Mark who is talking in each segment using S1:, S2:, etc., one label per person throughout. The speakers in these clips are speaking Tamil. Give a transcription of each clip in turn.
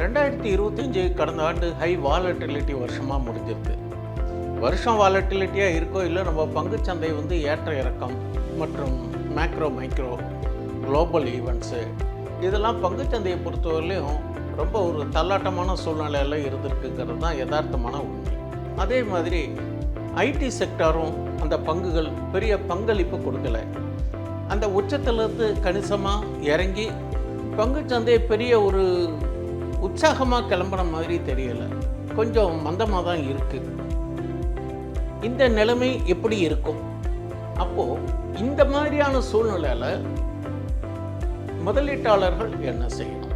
S1: ரெண்டாயிரத்தி இருபத்தஞ்சி கடந்த ஆண்டு ஹை வாலட்டிலிட்டி வருஷமாக முடிஞ்சிருக்கு. வருஷம் வாலட்டிலிட்டியாக இருக்கோ இல்லை நம்ம பங்குச்சந்தை வந்து ஏற்ற இறக்கம் மற்றும் மேக்ரோ மைக்ரோ குளோபல் ஈவெண்ட்ஸு இதெல்லாம் பங்குச்சந்தையை பொறுத்தவரையிலையும் ரொம்ப ஒரு தள்ளாட்டமான சூழ்நிலையில் இருந்திருக்குங்கிறது தான் யதார்த்தமான உண்மை. அதே மாதிரி ஐடி செக்டாரும் அந்த பங்குகள் பெரிய பங்களிப்பு கொடுக்கல. அந்த உச்சத்திலிருந்து கணிசமாக இறங்கி பங்குச்சந்தை பெரிய ஒரு உற்சாகமாக கிளம்புற மாதிரி தெரியல. கொஞ்சம் மந்தமாக தான் இருக்குது இந்த நிலைமை எப்படி இருக்கும்? அப்போது இந்த மாதிரியான சூழ்நிலையில் முதலீட்டாளர்கள் என்ன செய்யணும்?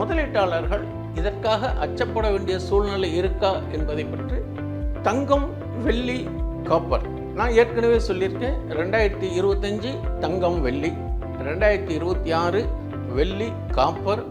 S1: முதலீட்டாளர்கள் இதற்காக அச்சப்பட வேண்டிய சூழ்நிலை இருக்கா என்பதை பற்றி தங்கம் வெள்ளி காப்பர். நான் ஏற்கனவே சொல்லியிருக்கேன் ரெண்டாயிரத்தி இருபத்தஞ்சி தங்கம் வெள்ளி. ரெண்டாயிரத்தி இருபத்தி ஆறு வெள்ளி காப்பர்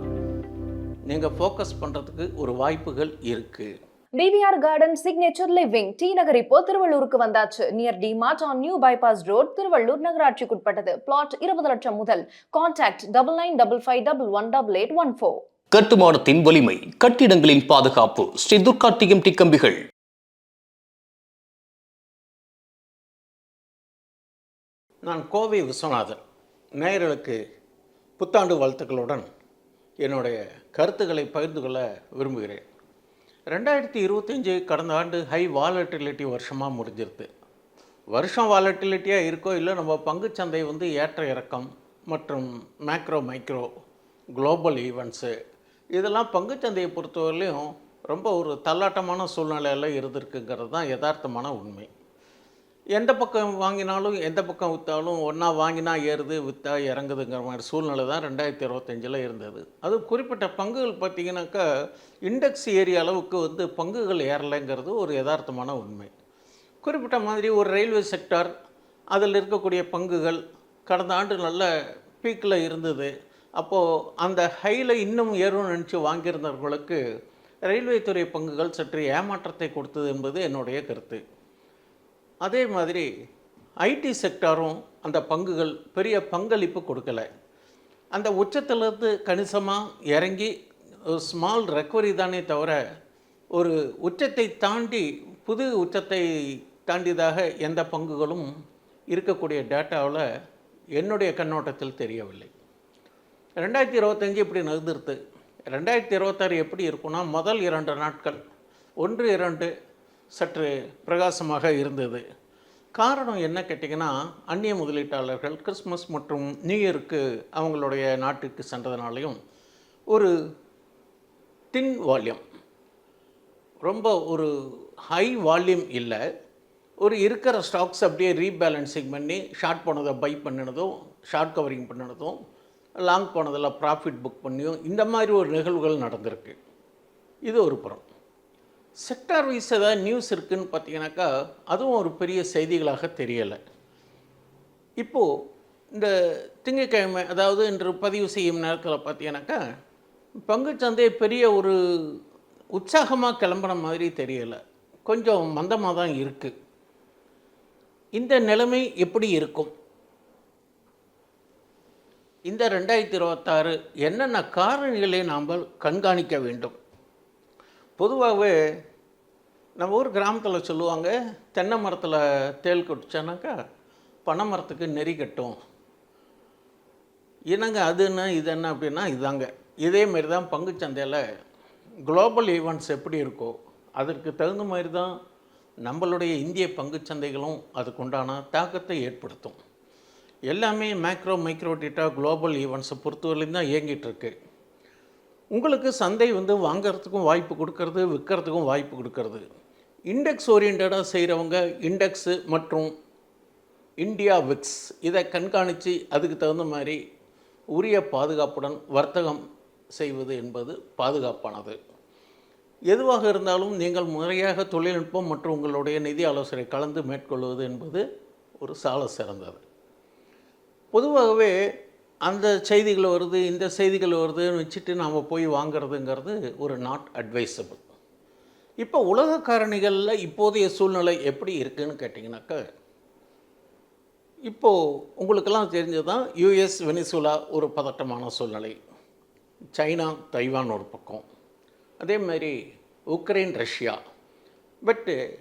S1: நீங்கள் ஃபோக்கஸ் பண்ணுறதுக்கு ஒரு வாய்ப்புகள் இருக்குது
S2: TVR garden signature living T Nagar இப்போ திருவள்ளூருக்கு வந்தாச்சு. Near D mart on new bypass road Tiruvallur நகராட்சிக்குட்பட்டது. Plot இருபது லட்சம் முதல். Contact double nine double five double one double eight one four
S3: கட்டுமானத்தின் வலிமை கட்டிடங்களின் பாதுகாப்பு ஸ்ரீ துர்கா டிஎம்டி கம்பிகள்.
S1: நான் கோவை விஸ்வநாதன். நேயர்களுக்கு புத்தாண்டு வாழ்த்துக்களுடன் என்னுடைய கருத்துக்களை பகிர்ந்து கொள்ள விரும்புகிறேன். ரெண்டாயிரத்தி இருபத்தஞ்சி கடந்த ஆண்டு ஹை வாலட்டிலிட்டி வருஷமாக முடிஞ்சிருது. வருஷம் வாலட்டிலிட்டியாக இருக்கோ இல்லை நம்ம பங்குச்சந்தை வந்து ஏற்ற இறக்கம் மற்றும் மேக்ரோ மைக்ரோ குளோபல் ஈவெண்ட்ஸு இதெல்லாம் பங்குச்சந்தையை பொறுத்தவரையிலையும் ரொம்ப ஒரு தள்ளாட்டமான சூழ்நிலையில் இருந்திருக்குங்கிறது தான் யதார்த்தமான உண்மை. எந்த பக்கம் வாங்கினாலும் எந்த பக்கம் விற்றாலும் ஒன்றா வாங்கினா ஏறுது விற்றா இறங்குதுங்கிற மாதிரி சூழ்நிலை தான் ரெண்டாயிரத்தி இருபத்தஞ்சில் இருந்தது. அது குறிப்பிட்ட பங்குகள் பார்த்தீங்கன்னாக்கா இண்டெக்ஸ் ஏரிய அளவுக்கு வந்து பங்குகள் ஏறலைங்கிறது ஒரு யதார்த்தமான உண்மை. குறிப்பிட்ட மாதிரி ஒரு ரயில்வே செக்டார் அதில் இருக்கக்கூடிய பங்குகள் கடந்த ஆண்டு நல்ல பீக்கில் இருந்தது. அப்போது அந்த ஹையில் இன்னும் ஏறும்னு நினச்சி வாங்கியிருந்தவர்களுக்கு ரயில்வே துறை பங்குகள் சற்று ஏமாற்றத்தை கொடுத்தது என்பது என்னுடைய கருத்து. அதே மாதிரி ஐடி செக்டாரும் அந்த பங்குகள் பெரிய பங்களிப்பு கொடுக்கல. அந்த உச்சத்திலிருந்து கணிசமாக இறங்கி ஒரு ஸ்மால் ரெக்கவரி தானே தவிர ஒரு உச்சத்தை தாண்டி புது உச்சத்தை தாண்டியதாக எந்த பங்குகளும் இருக்கக்கூடிய டேட்டாவில் என்னுடைய கண்ணோட்டத்தில் தெரியவில்லை. ரெண்டாயிரத்தி இருபத்தஞ்சி இப்படி நகர்ந்துருது. ரெண்டாயிரத்தி இருபத்தாறு எப்படி இருக்கும்னா முதல் இரண்டு நாட்கள் ஒன்று இரண்டு சற்று பிரகாசமாக இருந்தது. காரணம் என்ன கேட்டிங்கன்னா அந்நிய முதலீட்டாளர்கள் கிறிஸ்மஸ் மற்றும் நியூ இயருக்கு அவங்களுடைய நாட்டுக்கு சென்றதுனாலையும் ஒரு தின் வால்யூம் ரொம்ப ஒரு ஹை வால்யூம் இல்லை. ஒரு இருக்கிற ஸ்டாக்ஸ் அப்படியே ரீபேலன்சிங் பண்ணி ஷார்ட் போனதை பை பண்ணினதும் ஷார்ட் கவரிங் பண்ணினதும் லாங் போனதில் ப்ராஃபிட் புக் பண்ணியும் இந்த மாதிரி ஒரு நிகழ்வுகள் நடந்திருக்கு. இது ஒரு புறம். செக்டார் வைஸ் ஏதாவது நியூஸ் இருக்குதுன்னு பார்த்தீங்கன்னாக்கா அதுவும் ஒரு பெரிய செய்திகளாக தெரியலை. இப்போது இந்த திங்கட்கிழமை அதாவது இன்று பதிவு செய்யும் நேரத்தில் பார்த்தீங்கன்னாக்கா பங்குச்சந்தை பெரிய ஒரு உற்சாகமாக கிளம்புற மாதிரி தெரியலை. கொஞ்சம் மந்தமாக தான் இருக்குது இந்த நிலைமை எப்படி இருக்கும்? இந்த ரெண்டாயிரத்தி இருபத்தாறு என்னென்ன காரணிகளை நாம் கண்காணிக்க வேண்டும்? பொதுவாகவே நம்ம ஊர் கிராமத்தில் சொல்லுவாங்க தென்னை மரத்தில் தேள் கொட்டுச்சானாக்கா பனை மரத்துக்கு நெறி கட்டும். என்னங்க அது என்ன இது என்ன அப்படின்னா இதாங்க. இதே மாதிரி தான் பங்குச்சந்தையில் குளோபல் ஈவெண்ட்ஸ் எப்படி இருக்கோ அதற்கு தகுந்த மாதிரி தான் நம்மளுடைய இந்திய பங்குச்சந்தைகளும் அதுக்குண்டான தாக்கத்தை ஏற்படுத்தும். எல்லாமே மேக்ரோ மைக்ரோ டேட்டா குளோபல் ஈவெண்ட்ஸை பொறுத்தவரையிலும் தான் இயங்கிகிட்ருக்கு உங்களுக்கு சந்தை வந்து வாங்கிறதுக்கும் வாய்ப்பு கொடுக்கறது விற்கிறதுக்கும் வாய்ப்பு கொடுக்கறது. இண்டெக்ஸ் ஓரியன்டாக செய்கிறவங்க இண்டெக்ஸு மற்றும் இந்தியா விக்ஸ் இதை கண்காணித்து அதுக்கு தகுந்த மாதிரி உரிய பாதுகாப்புடன் வர்த்தகம் செய்வது என்பது பாதுகாப்பானது. எதுவாக இருந்தாலும் நீங்கள் முறையாக தொழில்நுட்பம் மற்றும் உங்களுடைய நிதி ஆலோசனை கலந்து மேற்கொள்வது என்பது ஒரு சால சிறந்தது. பொதுவாகவே அந்த செய்திகள் வருது இந்த செய்திகள் வருதுன்னு வச்சுட்டு நாம் போய் வாங்குறதுங்கிறது ஒரு நாட் அட்வைசபிள் இப்போ உலக காரணிகளில் இப்போதைய சூழ்நிலை எப்படி இருக்குதுன்னு கேட்டிங்கனாக்கா இப்போது உங்களுக்கெல்லாம் தெரிஞ்சது தான் யூஎஸ் வெனிசுலா ஒரு பதட்டமான சூழ்நிலை. சைனா தைவான் ஒரு பக்கம். அதே மாதிரி உக்ரைன் ரஷ்யா. பட்டு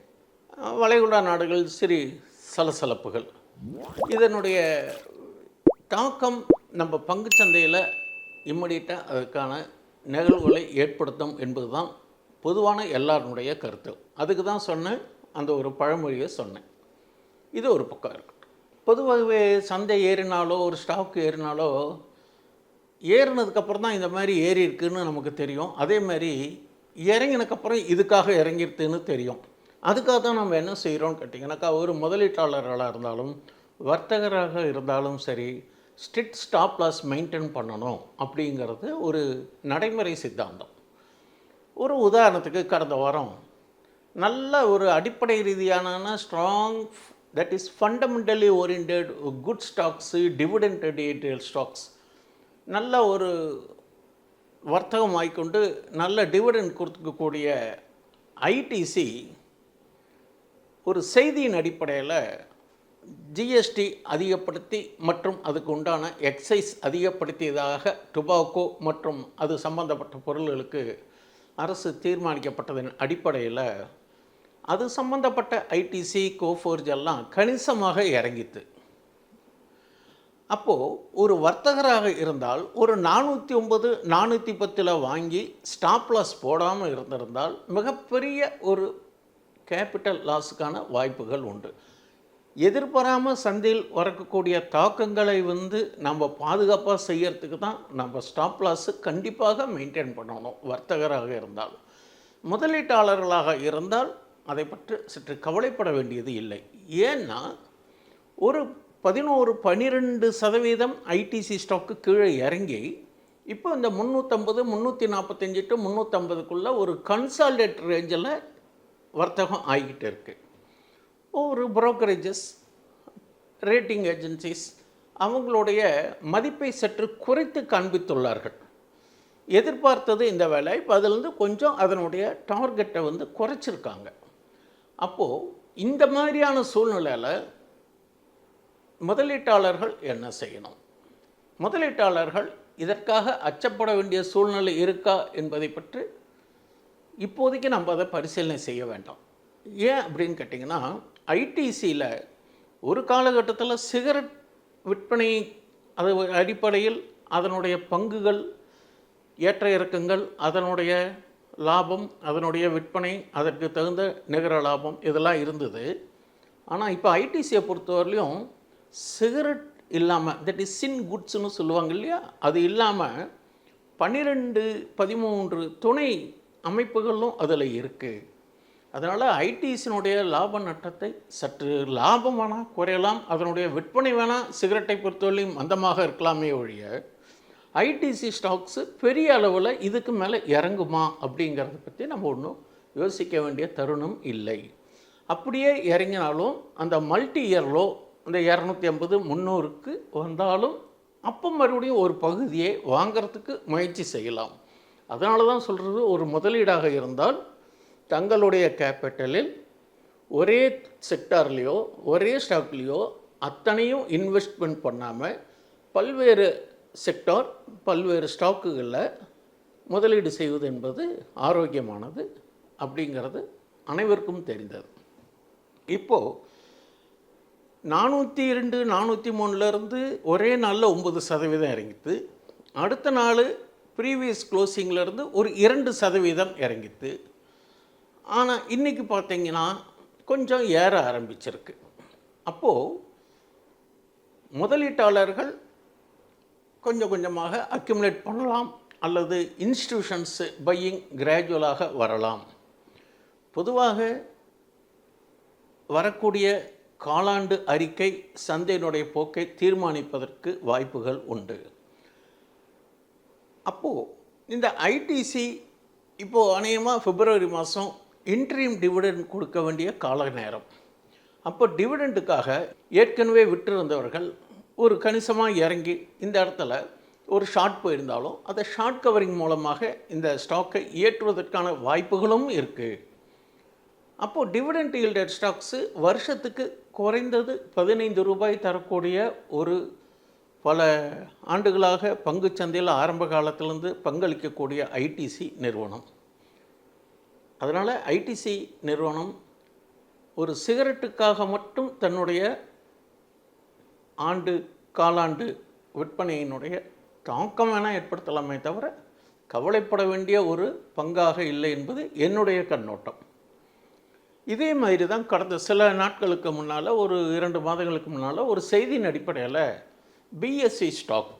S1: வளைகுடா நாடுகள் சிறு சலசலப்புகள். இதனுடைய தாக்கம் நம்ம பங்குச்சந்தையில் இம்மிடியட்டாக அதுக்கான நிகழ்வுகளை ஏற்படுத்தும் என்பது தான் பொதுவான எல்லாருடைய கருத்து. அதுக்கு தான் சொன்னேன் அந்த ஒரு பழமொழியை சொன்னேன். இது ஒரு பக்கம் இருக்கட்டும் பொதுவாகவே சந்தை ஏறினாலோ ஒரு ஸ்டாக் ஏறினாலோ ஏறினதுக்கப்புறம் தான் இந்த மாதிரி ஏறி இருக்குன்னு நமக்கு தெரியும். அதே மாதிரி இறங்கினதுக்கப்புறம் இதுக்காக இறங்கிருக்குன்னு தெரியும். அதுக்காக தான் நம்ம என்ன செய்கிறோம்னு கேட்டிங்கனாக்கா ஒரு முதலீட்டாளர்களாக இருந்தாலும் வர்த்தகராக இருந்தாலும் சரி ஸ்ட்ரிக்ட் ஸ்டாப் லாஸ் மெயின்டைன் பண்ணணும் அப்படிங்கிறது ஒரு நடைமுறை சித்தாந்தம். ஒரு உதாரணத்துக்கு கடந்த வாரம் நல்ல ஒரு அடிப்படை ரீதியான strong that is fundamentally orient good stocks dividend டேட்டல் stocks நல்ல ஒரு வர்த்தகம் ஆகிக்கொண்டு நல்ல டிவிடெண்ட் கொடுக்கக்கூடிய ஐடிசி ஒரு செய்தியின் அடிப்படையில் ஜிஎஸ்டி அதிகப்படுத்தி மற்றும் அதுக்கு உண்டான எக்ஸைஸ் அதிகப்படுத்தியதாக டுபாக்கோ மற்றும் அது சம்பந்தப்பட்ட பொருள்களுக்கு அரசு தீர்மானிக்கப்பட்டதன் அடிப்படையில் அது சம்பந்தப்பட்ட ஐடிசி கோஃபோர்ஜ் எல்லாம் கணிசமாக இறங்கித்து. அப்போது ஒரு வர்த்தகராக இருந்தால் ஒரு நானூற்றி ஒம்பது நானூற்றி பத்தில் வாங்கி ஸ்டாப் லாஸ் போடாமல் இருந்திருந்தால் மிகப்பெரிய ஒரு கேபிட்டல் லாஸுக்கான வாய்ப்புகள் உண்டு. எதிர்பாராமல் சந்தையில் வரக்கூடிய தாக்கங்களை வந்து நம்ம பாதுகாப்பாக செய்யறதுக்கு தான் நம்ம ஸ்டாப் லாஸு கண்டிப்பாக மெயின்டைன் பண்ணணும் வர்த்தகராக இருந்தால். முதலீட்டாளர்களாக இருந்தால் அதை பற்றி சற்று கவலைப்பட வேண்டியது இல்லை. ஏன்னா ஒரு பதினோரு பன்னிரெண்டு சதவீதம் ஐடிசி ஸ்டாக்கு கீழே இறங்கி இப்போ இந்த முந்நூற்றம்பது முந்நூற்றி நாற்பத்தஞ்சு டு முந்நூற்றம்பதுக்குள்ளே ஒரு கன்சால்டேட் ரேஞ்சில் வர்த்தகம் ஆகிக்கிட்டு இருக்குது ஒரு புரோக்கரேஜஸ் ரேட்டிங் ஏஜென்சிஸ் அவங்களுடைய மதிப்பை சற்று குறைத்து காண்பித்துள்ளார்கள். எதிர்பார்த்தது இந்த வேலை இப்போ அதிலிருந்து கொஞ்சம் அதனுடைய டார்கெட்டை வந்து குறைச்சிருக்காங்க. அப்போது இந்த மாதிரியான சூழ்நிலையில் முதலீட்டாளர்கள் என்ன செய்யணும்? முதலீட்டாளர்கள் இதற்காக அச்சப்பட வேண்டிய சூழ்நிலை இருக்கா என்பதை பற்றி இப்போதைக்கு நம்ம அதை பரிசீலனை செய்ய வேண்டாம். ஏன் அப்படின்னு கேட்டிங்கன்னா ஐடிசியில் ஒரு காலகட்டத்தில் சிகரெட் விற்பனை அது அடிப்படையில் அதனுடைய பங்குகள் ஏற்ற இறக்கங்கள் அதனுடைய லாபம் அதனுடைய விற்பனை அதற்கு தகுந்த நிகர லாபம் இதெல்லாம் இருந்தது. ஆனால் இப்போ ஐடிசியை பொறுத்தவரையிலையும் சிகரெட் இல்லாமல் தட் இஸ் சின் குட்ஸ்னு சொல்லுவாங்க இல்லையா? அது இல்லாமல் பன்னிரெண்டு பதிமூன்று துணை அமைப்புகளும் அதில் இருக்குது அதனால் ஐடிஸினுடைய லாப நட்டத்தை சற்று லாபம் வேணால் குறையலாம். அதனுடைய விற்பனை வேணால் சிகரெட்டை பொறுத்தவரையும் மந்தமாக இருக்கலாமே ஒழிய ஐடிசி ஸ்டாக்ஸு பெரிய அளவில் இதுக்கு மேலே இறங்குமா அப்படிங்கிறத பற்றி நம்ம ஒன்றும் யோசிக்க வேண்டிய தருணம் இல்லை. அப்படியே இறங்கினாலும் அந்த மல்டி இயர்லோ இந்த இரநூத்தி ஐம்பது முந்நூறுக்கு வந்தாலும் அப்போ மறுபடியும் ஒரு பகுதியை வாங்கிறதுக்கு முயற்சி செய்யலாம். அதனால தான் சொல்கிறது ஒரு முதலீடாக இருந்தால் தங்களுடைய கேபிட்டலில் ஒரே செக்டார்லேயோ ஒரே ஸ்டாக்லேயோ அத்தனையும் இன்வெஸ்ட்மெண்ட் பண்ணாமல் பல்வேறு செக்டார் பல்வேறு ஸ்டாக்குகளில் முதலீடு செய்வது என்பது ஆரோக்கியமானது அப்படிங்கிறது அனைவருக்கும் தெரிந்தது. இப்போது நானூற்றி இரண்டு நானூற்றி மூணுலேருந்து ஒரே நாளில் ஒம்பது சதவீதம் இறங்கித்து அடுத்த நாள் ப்ரீவியஸ் க்ளோசிங்லேருந்து ஒரு இரண்டு சதவீதம் இறங்கித்து ஆனால் இன்றைக்கி பார்த்தீங்கன்னா கொஞ்சம் ஏற ஆரம்பிச்சிருக்கு. அப்போது முதலீட்டாளர்கள் கொஞ்சம் கொஞ்சமாக அக்யூமுலேட் பண்ணலாம் அல்லது இன்ஸ்டிடியூஷன்ஸ் பையிங் கிராஜுவலாக வரலாம். பொதுவாக வரக்கூடிய காலாண்டு அறிக்கை சந்தையினுடைய போக்கை தீர்மானிப்பதற்கு வாய்ப்புகள் உண்டு. அப்போது இந்த ஐடிசி இப்போது அநேகமாக பிப்ரவரி மாதம் இன்ட்ரீம் டிவிடெண்ட் கொடுக்க வேண்டிய கால நேரம் அப்போ டிவிடெண்டுக்காக ஏற்கனவே விட்டிருந்தவர்கள் ஒரு கணிசமாக இறங்கி இந்த இடத்துல ஒரு ஷார்ட் போயிருந்தாலும் அதை ஷார்ட் கவரிங் மூலமாக இந்த ஸ்டாக்கை ஏற்றுவதற்கான வாய்ப்புகளும் இருக்குது அப்போது டிவிடெண்ட் ஈல்டட் ஸ்டாக்ஸு வருஷத்துக்கு குறைந்தது பதினைந்து ரூபாய் தரக்கூடிய ஒரு பல ஆண்டுகளாக பங்குச்சந்தையில் ஆரம்ப காலத்திலேருந்து பங்களிக்கக்கூடிய ஐடிசி நிறுவனம். அதனால் ஐடிசி நிறுவனம் ஒரு சிகரெட்டுக்காக மட்டும் தன்னுடைய ஆண்டு காலாண்டு விற்பனையினுடைய தாக்கம் வேணால் ஏற்படுத்தலாமே தவிர கவலைப்பட வேண்டிய ஒரு பங்காக இல்லை என்பது என்னுடைய கண்ணோட்டம். இதே மாதிரி தான் கடந்த சில நாட்களுக்கு முன்னால் ஒரு இரண்டு மாதங்களுக்கு முன்னால் ஒரு செய்தியின் அடிப்படையில் பிஎஸ்சி ஸ்டாக்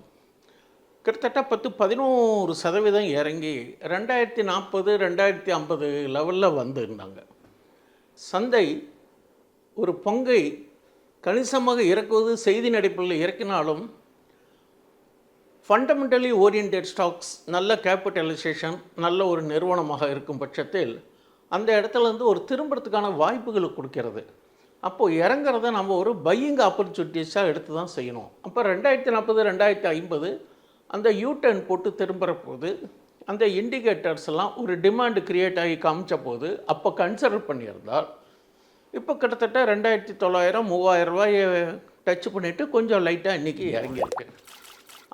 S1: கிட்டத்தட்ட பத்து பதினோரு சதவீதம் இறங்கி ரெண்டாயிரத்தி நாற்பது ரெண்டாயிரத்தி ஐம்பது லெவலில் வந்திருந்தாங்க. சந்தை ஒரு பங்கை கணிசமாக இறக்குவது செய்தி நடிப்பில் இறக்கினாலும் ஃபண்டமெண்டலி ஓரியன்ட் ஸ்டாக்ஸ் நல்ல கேபிட்டலைசேஷன் நல்ல ஒரு நிறுவனமாக இருக்கும் பட்சத்தில் அந்த இடத்துல இருந்து ஒரு திரும்புறதுக்கான வாய்ப்புகளை கொடுக்கிறது. அப்போது இறங்குறத நம்ம ஒரு பையிங் ஆப்பர்ச்சுனிட்டிஸாக எடுத்து தான் செய்யணும். அப்போ ரெண்டாயிரத்தி நாற்பது ரெண்டாயிரத்தி ஐம்பது அந்த யூ டர்ன் போட்டு திரும்புகிற போது அந்த இண்டிகேட்டர்ஸ் எல்லாம் ஒரு டிமாண்டு க்ரியேட் ஆகி காமிச்ச போது அப்போ கன்சிடர் பண்ணியிருந்தால் இப்போ கிட்டத்தட்ட ரெண்டாயிரத்தி தொள்ளாயிரம் மூவாயிரம் ரூபாயை டச் பண்ணிவிட்டு கொஞ்சம் லைட்டாக இன்றைக்கி இறங்கியிருக்கு.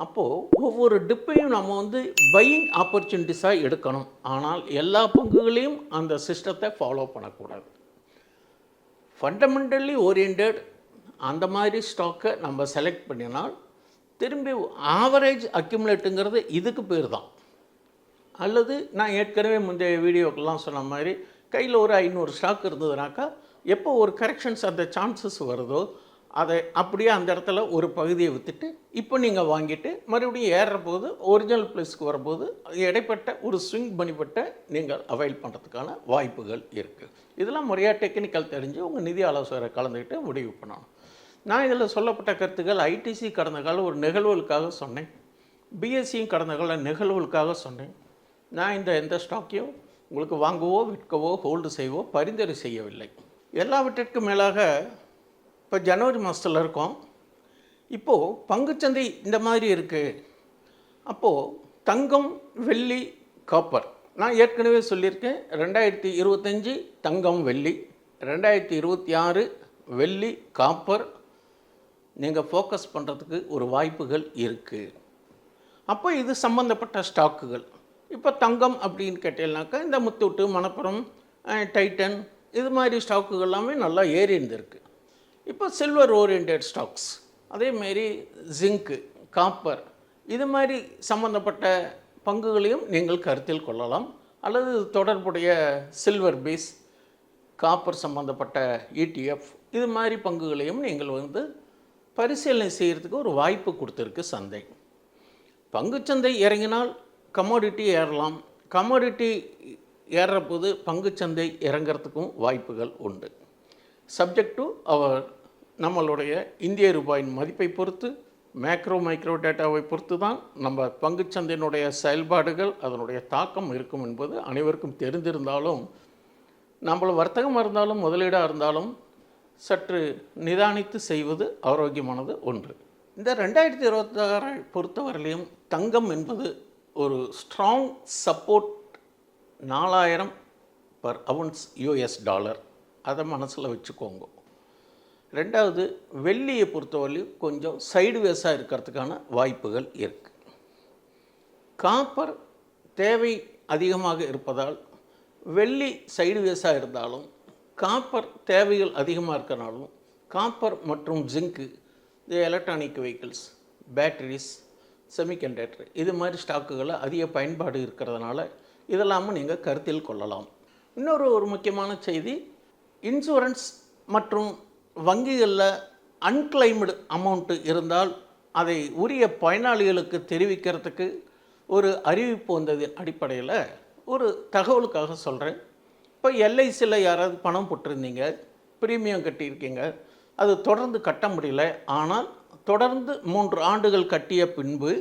S1: அப்போது ஒவ்வொரு டிப்பையும் நம்ம வந்து பையிங் ஆப்பர்ச்சுனிட்டிஸாக எடுக்கணும். ஆனால் எல்லா பங்குகளையும் அந்த சிஸ்டத்தை ஃபாலோ பண்ணக்கூடாது. ஃபண்டமெண்டலி ஓரியண்டட் அந்த மாதிரி ஸ்டாக்கை நம்ம செலக்ட் பண்ணினால் திரும்பி ஆவரேஜ் அக்யூமுலேட்டுங்கிறது இதுக்கு பேர் தான் அல்லது நான் ஏற்கனவே முந்தைய வீடியோக்கெல்லாம் சொன்ன மாதிரி கையில் ஒரு ஐநூறு ஸ்டாக் இருந்ததுனாக்கா எப்போ ஒரு கரெக்ஷன்ஸ் அந்த சான்சஸ் வருதோ அதை அப்படியே அந்த இடத்துல ஒரு பகுதியை விற்றுட்டு இப்போ நீங்கள் வாங்கிட்டு மறுபடியும் ஏறுற போது ஒரிஜினல் ப்ளேஸ்க்கு வரும்போது இடைப்பட்ட ஒரு ஸ்விங் பண்ணிப்பட்ட நீங்கள் அவைல் பண்ணுறதுக்கான வாய்ப்புகள் இருக்குது இதெல்லாம் முறையாக டெக்னிக்கல் தெரிஞ்சு உங்கள் நிதி ஆலோசகரை கலந்துக்கிட்டு முடிவு பண்ணணும். நான் இதில் சொல்லப்பட்ட கருத்துக்கள் ஐடிசி கடந்த கால ஒரு நிகழ்வுகளுக்காக சொன்னேன். பிஎஸ்சியும் கடந்த கால நிகழ்வுகளுக்காக சொன்னேன். நான் இந்த எந்த ஸ்டாக்கையும் உங்களுக்கு வாங்கவோ விற்கவோ ஹோல்டு செய்வோ பரிந்துரை செய்யவில்லை. எல்லாவற்றிற்கும் மேலாக இப்போ ஜனவரி மாதத்தில் இருக்கோம். இப்போது பங்குச்சந்தை இந்த மாதிரி இருக்குது அப்போது தங்கம் வெள்ளி காப்பர். நான் ஏற்கனவே சொல்லியிருக்கேன் ரெண்டாயிரத்தி இருபத்தஞ்சி தங்கம் வெள்ளி. ரெண்டாயிரத்தி இருபத்தி ஆறு வெள்ளி காப்பர் நீங்கள் ஃபோக்கஸ் பண்ணுறதுக்கு ஒரு வாய்ப்புகள் இருக்குது அப்போ இது சம்மந்தப்பட்ட ஸ்டாக்குகள் இப்போ தங்கம் அப்படின்னு கேட்டீங்கன்னாக்கா இந்த முத்தூட்டு மணப்புறம் டைட்டன் இது மாதிரி ஸ்டாக்குகள் எல்லாமே நல்லா ஏறி இருந்திருக்கு இப்போ சில்வர் ஓரியன்ட் ஸ்டாக்ஸ் அதேமாரி ஜிங்க்கு காப்பர் இது மாதிரி சம்மந்தப்பட்ட பங்குகளையும் நீங்கள் கருத்தில் கொள்ளலாம். அல்லது தொடர்புடைய சில்வர் பீஸ் காப்பர் சம்பந்தப்பட்ட இடிஎஃப் இது மாதிரி பங்குகளையும் நீங்கள் வந்து பரிசீலனை செய்கிறதுக்கு ஒரு வாய்ப்பு கொடுத்துருக்கு சந்தை. பங்குச்சந்தை இறங்கினால் கமோடிட்டி ஏறலாம். கமோடிட்டி ஏறுறபோது பங்குச்சந்தை இறங்கிறதுக்கும் வாய்ப்புகள் உண்டு. சப்ஜெக்ட் டு அவர் நம்மளுடைய இந்திய ரூபாயின் மதிப்பை பொறுத்து மேக்ரோ மைக்ரோ டேட்டாவை பொறுத்து தான் நம்ம பங்குச்சந்தையினுடைய செயல்பாடுகள் அதனுடைய தாக்கம் இருக்கும் என்பது அனைவருக்கும் தெரிந்திருந்தாலும் நம்மள வர்த்தகமாக இருந்தாலும் முதலீடாக இருந்தாலும் சற்று நிதானித்து செய்வது ஆரோக்கியமானது ஒன்று. இந்த ரெண்டாயிரத்தி இருபத்தாறை பொறுத்தவரையிலையும் தங்கம் என்பது ஒரு ஸ்ட்ராங் சப்போர்ட் நாலாயிரம் பர் அவுன்ஸ் யூஎஸ் டாலர் அதை மனசில் வச்சுக்கோங்க. ரெண்டாவது வெள்ளியை பொறுத்தவரையிலும் கொஞ்சம் சைடுவேஸாக இருக்கிறதுக்கான வாய்ப்புகள் இருக்குது காப்பர் தேவை அதிகமாக இருப்பதால் வெள்ளி சைடுவேஸாக இருந்தாலும் காப்பர் தேவைகள் அதிகமாக இருக்கனாலும் காப்பர் மற்றும் ஜிங்க்கு இந்த எலக்ட்ரானிக் வெஹிக்கிள்ஸ் பேட்டரிஸ் செமிகண்டக்டர் இது மாதிரி ஸ்டாக்குகளை அதிக பயன்பாடு இருக்கிறதுனால இதெல்லாமும் நீங்கள் கருத்தில் கொள்ளலாம். இன்னொரு ஒரு முக்கியமான செய்தி இன்சூரன்ஸ் மற்றும் வங்கிகளில் அன்கிளைம்டு அமௌண்ட்டு இருந்தால் அதை உரிய பயனாளிகளுக்கு தெரிவிக்கிறதுக்கு ஒரு அறிவிப்பு வந்ததின் அடிப்படையில். ஒரு தகவலுக்காக சொல்கிறேன். இப்போ எல்ஐசியில் யாராவது பணம் போட்டிருந்தீங்க ப்ரீமியம் கட்டியிருக்கீங்க அது தொடர்ந்து கட்ட முடியல. ஆனால் தொடர்ந்து மூன்று ஆண்டுகள் கட்டிய பின்பு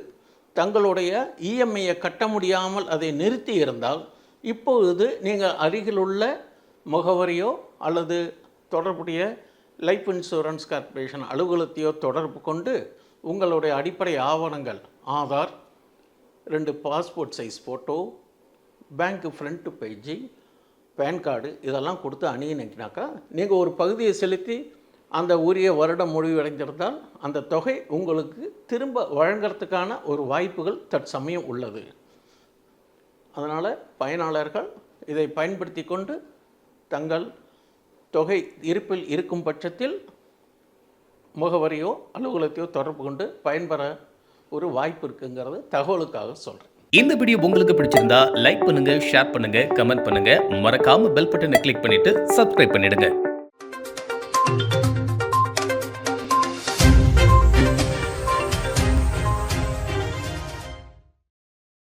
S1: தங்களுடைய இஎம்ஐயை கட்ட முடியாமல் அதை நிறுத்தி இருந்தால் இப்பொழுது நீங்கள் அருகிலுள்ள முகவரியோ அல்லது தொடர்புடைய லைஃப் இன்சூரன்ஸ் கார்ப்பரேஷன் அலுவலகத்தையோ தொடர்பு கொண்டு உங்களுடைய அடிப்படை ஆவணங்கள் ஆதார் ரெண்டு passport size photo bank front page PAN card இதெல்லாம் கொடுத்து அணியினாக்கா நீங்கள் ஒரு பகுதியை செலுத்தி அந்த உரிய வருடம் முடிவடைந்திருந்தால் அந்த தொகை உங்களுக்கு திரும்ப வழங்குறதுக்கான ஒரு வாய்ப்புகள் தற்சமயம் உள்ளது. அதனால் பயனாளர்கள் இதை பயன்படுத்தி கொண்டு தங்கள் தொகை இருப்பில் இருக்கும் பட்சத்தில் முகவரியோ அலுவலகத்தையோ தொடர்பு கொண்டு பயன்பெற ஒரு வாய்ப்பு இருக்குங்கிறது தகவலுக்காக சொல்கிறேன்
S3: இந்த வீடியோ உங்களுக்கு பிடிச்சிருந்தா லைக் பண்ணுங்க ஷேர் பண்ணுங்க கமெண்ட் பண்ணுங்க. மறக்காம பெல் பட்டனை கிளிக் பண்ணிட்டு சப்ஸ்கிரைப் பண்ணிடுங்க.